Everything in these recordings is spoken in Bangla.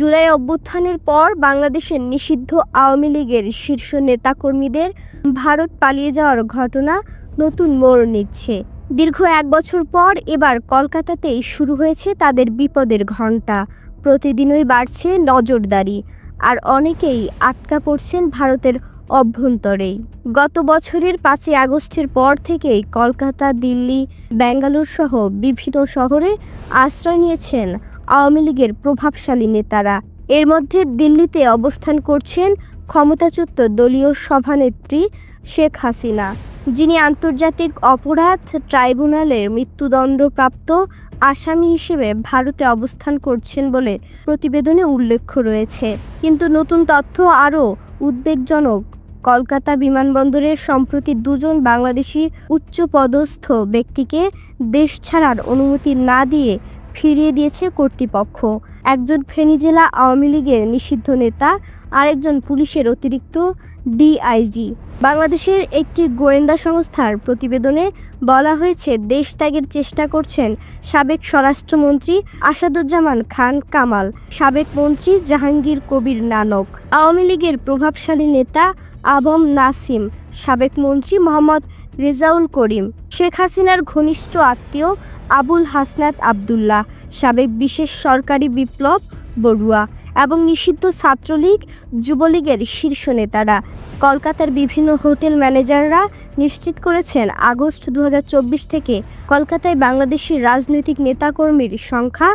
জুলাই অভ্যুত্থানের পর বাংলাদেশের নিষিদ্ধ আওয়ামী লীগের শীর্ষ নেতাকর্মীদের ভারত পালিয়ে যাওয়ার ঘটনা নতুন মোড় নিচ্ছে। দীর্ঘ এক বছর পর এবার কলকাতাতেই শুরু হয়েছে তাদের বিপদের ঘণ্টা। প্রতিদিনই বাড়ছে নজরদারি, আর অনেকেই আটকা পড়ছেন ভারতের অভ্যন্তরেই। গত বছরের পাঁচই আগস্টের পর থেকেই কলকাতা, দিল্লি ব্যাঙ্গালোর সহ বিভিন্ন শহরে আশ্রয় নিয়েছেন আওয়ামী লীগের প্রভাবশালী নেতারা। এর মধ্যে দিল্লিতে অবস্থান করছেন ক্ষমতাচ্যুত দলীয় সভানেত্রী শেখ হাসিনা, যিনি আন্তর্জাতিক অপরাধ ট্রাইব্যুনালের মৃত্যুদণ্ডপ্রাপ্ত আসামি হিসেবে ভারতে অবস্থান করছেন বলে প্রতিবেদনে উল্লেখ রয়েছে। কিন্তু নতুন তথ্য আরও উদ্বেগজনক। কলকাতা বিমানবন্দরে সম্প্রতি দুজন বাংলাদেশি উচ্চপদস্থ ব্যক্তিকে দেশ ছাড়ার অনুমতি না দিয়ে ফিরিয়ে দিয়েছে কর্তৃপক্ষ। একজন ফেনী জেলা আওয়ামী লীগের নিষিদ্ধ নেতা, আরেকজন পুলিশের অতিরিক্ত ডিআইজি। বাংলাদেশের একটি গোয়েন্দা সংস্থার প্রতিবেদনে বলা হয়েছে, দেশ ত্যাগের চেষ্টা করছেন সাবেক স্বরাষ্ট্রমন্ত্রী আসাদুজ্জামান খান কামাল, সাবেক মন্ত্রী জাহাঙ্গীর কবির নানক, আওয়ামী লীগের প্রভাবশালী নেতা আবম নাসিম, সাবেক মন্ত্রী মোহাম্মদ রেজাউল করিম, শেখ হাসিনার ঘনিষ্ঠ আত্মীয় আবুল হাসনাত আবদুল্লাহ, সাবেক বিশেষ সরকারি বিপ্লব বড়ুয়া এবং নিষিদ্ধ ছাত্রলীগ, যুবলীগের শীর্ষ নেতারা। কলকাতার বিভিন্ন হোটেল ম্যানেজাররা নিশ্চিত করেছেন, আগস্ট দু হাজার চব্বিশ থেকে কলকাতায় বাংলাদেশি রাজনৈতিক নেতাকর্মীর সংখ্যা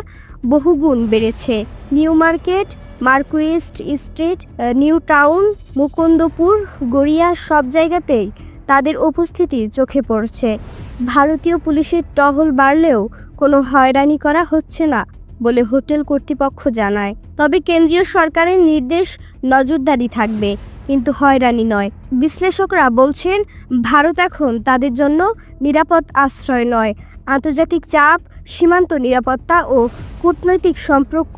বহুগুণ বেড়েছে। New Market, Marquis Street, New Town, Mukundapur, Garia সব জায়গাতেই তাদের উপস্থিতি চোখে পড়ছে। ভারতীয় পুলিশের টহল বাড়লেও কোনো হয়রানি করা হচ্ছে না বলে হোটেল কর্তৃপক্ষ জানায়। তবে কেন্দ্রীয় সরকারের নির্দেশ নজরদারি থাকবে, কিন্তু হয়রানি নয়। বিশ্লেষকরা বলছেন, ভারত এখন তাদের জন্য নিরাপদ আশ্রয় নয়। আন্তর্জাতিক চাপ, সীমান্ত নিরাপত্তা ও কূটনৈতিক সম্পর্ক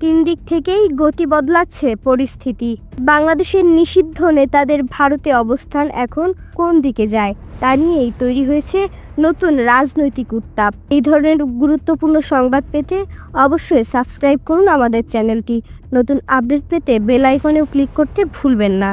তিন দিক থেকেই গতি বদলাচ্ছে পরিস্থিতি। বাংলাদেশের নিষিদ্ধ নেতাদের ভারতে অবস্থান এখন কোন দিকে যায়, তা নিয়েই তৈরি হয়েছে নতুন রাজনৈতিক উত্তাপ। এই ধরনের গুরুত্বপূর্ণ সংবাদ পেতে অবশ্যই সাবস্ক্রাইব করুন আমাদের চ্যানেলটি। নতুন আপডেট পেতে বেল আইকনেও ক্লিক করতে ভুলবেন না।